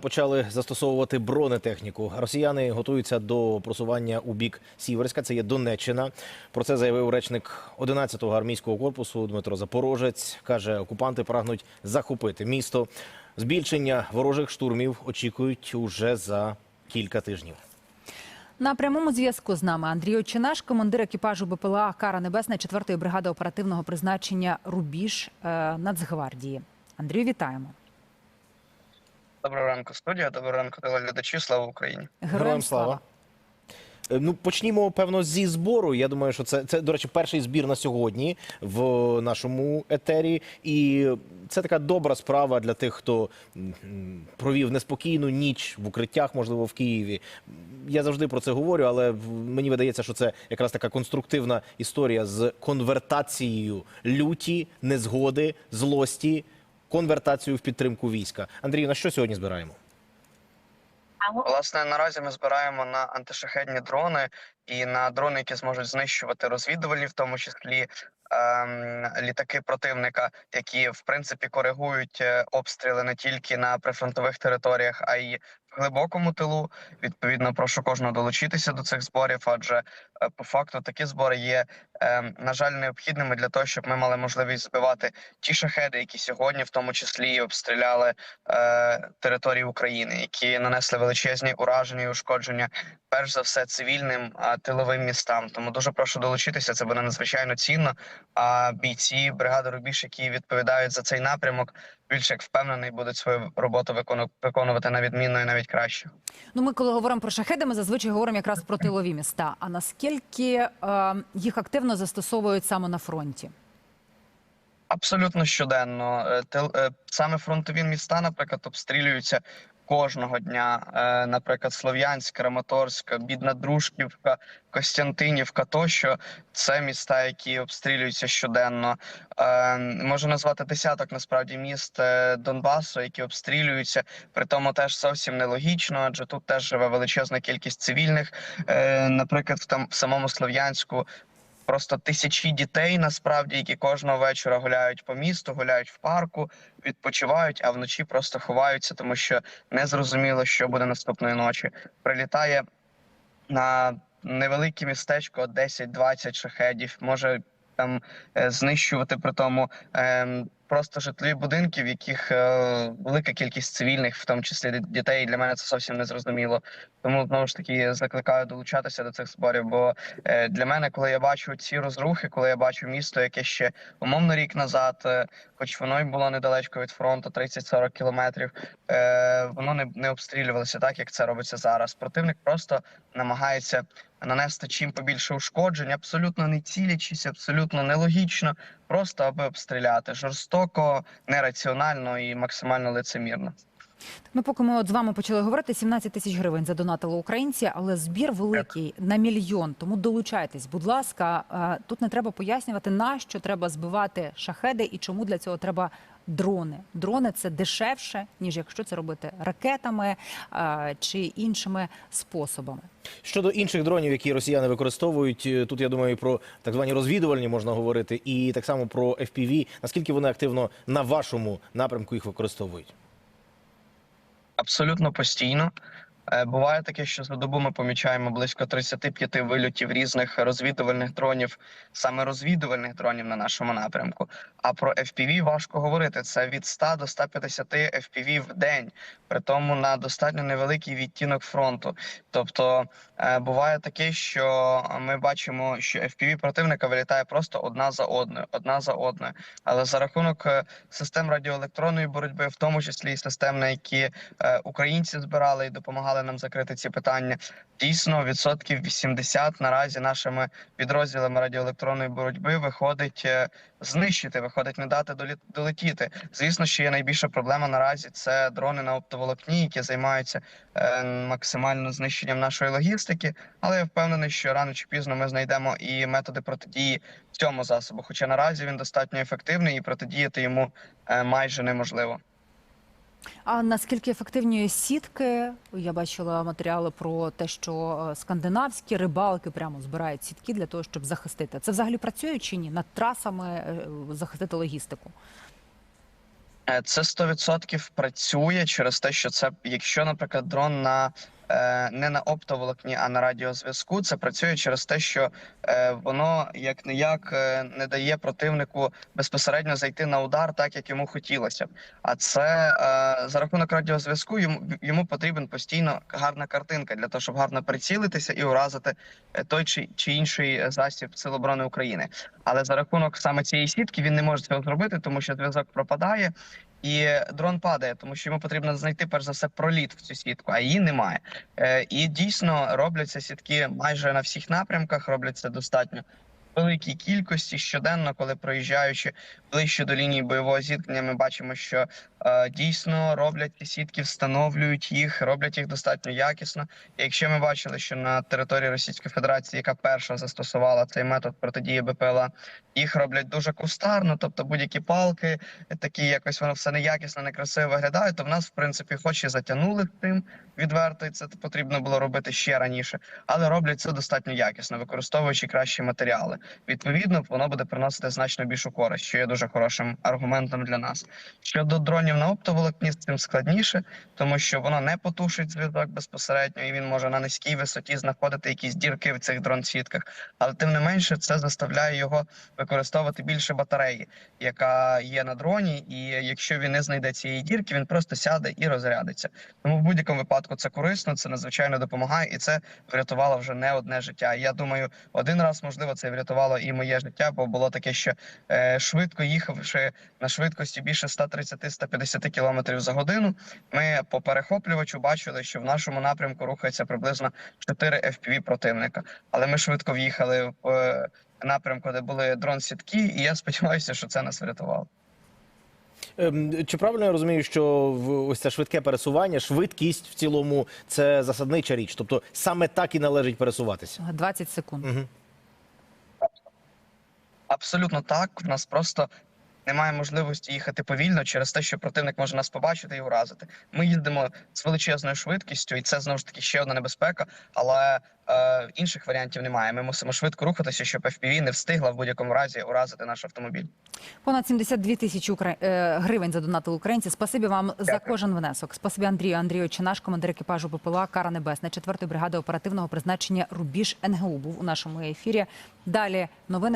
Почали застосовувати бронетехніку. Росіяни готуються до просування у бік Сіверська. Це є Донеччина. Про це заявив речник 11-го армійського корпусу Дмитро Запорожець. каже, окупанти прагнуть захопити місто. Збільшення ворожих штурмів очікують уже за кілька тижнів. На прямому зв'язку з нами Андрій Очинаш, командир екіпажу БПЛА Кара Небесна 4-ї бригади оперативного призначення Рубіж е, Нацгвардії. Андрію, вітаємо. Доброго ранку, студія. Доброго ранку, телеглядачі. Слава Україні. Героям слава. Е, Ну, почнімо, певно, зі збору. Я думаю, що це, це, до речі, перший збір на сьогодні в нашому етері. І це така добра справа для тих, хто провів неспокійну ніч в укриттях, можливо, в Києві. Я завжди про це говорю, але мені видається, що це якраз така конструктивна історія з конвертацією люті, незгоди, злості, конвертацією в підтримку війська. Андрій, на що сьогодні збираємо? Власне, наразі ми збираємо на антишахедні дрони і на дрони, які зможуть знищувати розвідувальні, в тому числі ем, літаки противника, які в принципі коригують е, обстріли не тільки на прифронтових територіях, а й в глибокому тилу. Відповідно, прошу кожного долучитися до цих зборів, адже е, по факту такі збори є, ем, на жаль, необхідними для того, щоб ми мали можливість збивати ті шахеди, які сьогодні, в тому числі, обстріляли е, території України, які нанесли величезні ураження і ушкодження, перш за все, цивільним тиловим містам. Тому дуже прошу долучитися. Це буде надзвичайно цінно. А бійці бригади Рубіж, які відповідають за цей напрямок, більш як впевнений, будуть свою роботу виконувати на відмінно і навіть краще. Ну, ми коли говоримо про шахеди, ми зазвичай говоримо якраз про тилові міста. А наскільки е, їх активно застосовують саме на фронті? Абсолютно щоденно. Е, е, Саме фронтові міста, наприклад, обстрілюються кожного дня. Е, Наприклад, Слов'янськ, Краматорськ, Бідна Дружківка, Костянтинівка тощо це міста, які обстрілюються щоденно. Е, Можу назвати десяток насправді міст е, Донбасу, які обстрілюються. При тому теж зовсім нелогічно, адже тут теж живе величезна кількість цивільних. Наприклад, в там в самому Слов'янську просто тисячі дітей, насправді, які кожного вечора гуляють по місту, гуляють в парку, відпочивають, а вночі просто ховаються, тому що не зрозуміло, що буде наступної ночі. Прилітає на невелике містечко 10-20 шахедів, може там е, знищувати при тому. ем, Просто житлові будинки, в яких е, велика кількість цивільних, в тому числі ді- дітей, для мене це зовсім не зрозуміло. Тому знову ж таки закликаю долучатися до цих зборів. Бо е, для мене, коли я бачу ці розрухи, коли я бачу місто, яке ще умовно рік назад, е, хоч воно й було недалечко від фронту, 30-40 кілометрів, е, воно не, не обстрілювалося так, як це робиться зараз. Противник просто намагається нанести чим побільше ушкоджень, абсолютно не цілячись, абсолютно нелогічно, просто аби обстріляти жорстоко, нераціонально і максимально лицемірно. Ну, поки ми от з вами почали говорити, 17 тисяч гривень задонатили українці, але збір великий на мільйон. Тому долучайтесь, будь ласка. Тут не треба пояснювати, на що треба збивати шахеди і чому для цього треба дрони. Дрони це дешевше, ніж якщо це робити ракетами чи іншими способами. Щодо інших дронів, які росіяни використовують, е, тут я думаю, про так звані розвідувальні можна говорити, і так само про FPV. Наскільки вони активно на вашому напрямку їх використовують? Абсолютно постійно. Е, Буває таке, що за добу ми помічаємо близько 35 вильотів різних розвідувальних дронів, саме розвідувальних дронів на нашому напрямку. А про FPV важко говорити. Це від 100 до 150 FPV в день, при тому на достатньо невеликий відтінок фронту. Тобто е, буває таке, що ми бачимо, що FPV противника вилітає просто одна за одною, одна за одною. Але за рахунок е, систем радіоелектронної боротьби, в тому числі і систем, на які українці збирали і допомагали нам закрити ці питання. Дійсно, відсотків 80 наразі нашими підрозділами радіоелектронної боротьби виходить е, знищити, виходить не дати долетіти. Звісно, що є найбільша проблема наразі це дрони на оптоволокні, які займаються е, максимально знищенням нашої логістики. Але я впевнений, що рано чи пізно ми знайдемо і методи протидії цьому засобу. Хоча наразі він достатньо ефективний і протидіяти йому е, майже неможливо. А наскільки ефективні сітки? Я бачила матеріали про те, що е, скандинавські рибалки прямо збирають сітки для того, щоб захистити. Це взагалі працює чи ні? Над трасами е, захистити логістику? Е, Це 100% працює через те, що це, якщо, наприклад, дрон на не на оптоволокні, а на радіозв'язку, це працює через те, що е, воно як не як не дає противнику безпосередньо зайти на удар, так як йому хотілося. А це е, за рахунок радіозв'язку йому йому потрібен постійно гарна картинка для того, щоб гарно прицілитися і уразити е, той чи, чи інший засіб Сил оборони України. Але за рахунок саме цієї сітки він не може цього зробити, тому що зв'язок пропадає. І дрон падає, тому що йому потрібно знайти перш за все проліт в цю сітку, а її немає. Е, і дійсно робляться сітки майже на всіх напрямках. Робляться достатньо великій кількості щоденно, коли проїжджаючи ближче до лінії бойового зіткнення, ми бачимо, що е, дійсно роблять ці сітки, встановлюють їх, роблять їх достатньо якісно. І якщо ми бачили, що на території Російської Федерації, яка перша застосувала цей метод протидії БПЛА, їх роблять дуже кустарно, тобто будь-які палки, такі якось воно все неякісно, некрасиво виглядає, то в нас, в принципі, хоч і затягнули тим відверто, і це потрібно було робити ще раніше, але роблять це достатньо якісно, використовуючи кращі матеріали. Відповідно, воно буде приносити значно більшу користь, що є дуже хорошим аргументом для нас. Щодо дронів на оптоволокні, з цим складніше, тому що воно не потушить зв'язок безпосередньо, і він може на низькій висоті знаходити якісь дірки в цих дрон-сітках. Але тим не менше, це заставляє його використовувати більше батареї, яка є на дроні. І якщо він не знайде цієї дірки, він просто сяде і розрядиться. Тому в будь-якому випадку це корисно, це надзвичайно допомагає, і це врятувало вже не одне життя. Я думаю, один раз можливо це врятувало і моє життя, бо було таке, що е, швидко їхавши на швидкості більше 130-150 км за годину, ми по перехоплювачу бачили, що в нашому напрямку рухається приблизно 4 FPV противника. Але ми швидко в'їхали в е, напрямку, де були дрон-сітки, і я сподіваюся, що це нас врятувало. Ем, Чи правильно я розумію, що ось це швидке пересування, швидкість в цілому це засаднича річ? Тобто саме так і належить пересуватися? 20 секунд. Мгм. Абсолютно так. В нас просто немає можливості їхати повільно через те, що противник може нас побачити і уразити. Ми їздимо з величезною швидкістю, і це знову ж таки ще одна небезпека. Але е, інших варіантів немає. Ми мусимо швидко рухатися, щоб FPV не встигла в будь-якому разі уразити наш автомобіль. Понад 72 тисячі укра... е, гривень задонатили українці. Спасибі вам за кожен внесок. Спасибі Андрію Андрійовичу, наш командир екіпажу БПЛА Кара Небесна, 4-ї бригади оперативного призначення Рубіж НГУ був у нашому ефірі. Далі новини.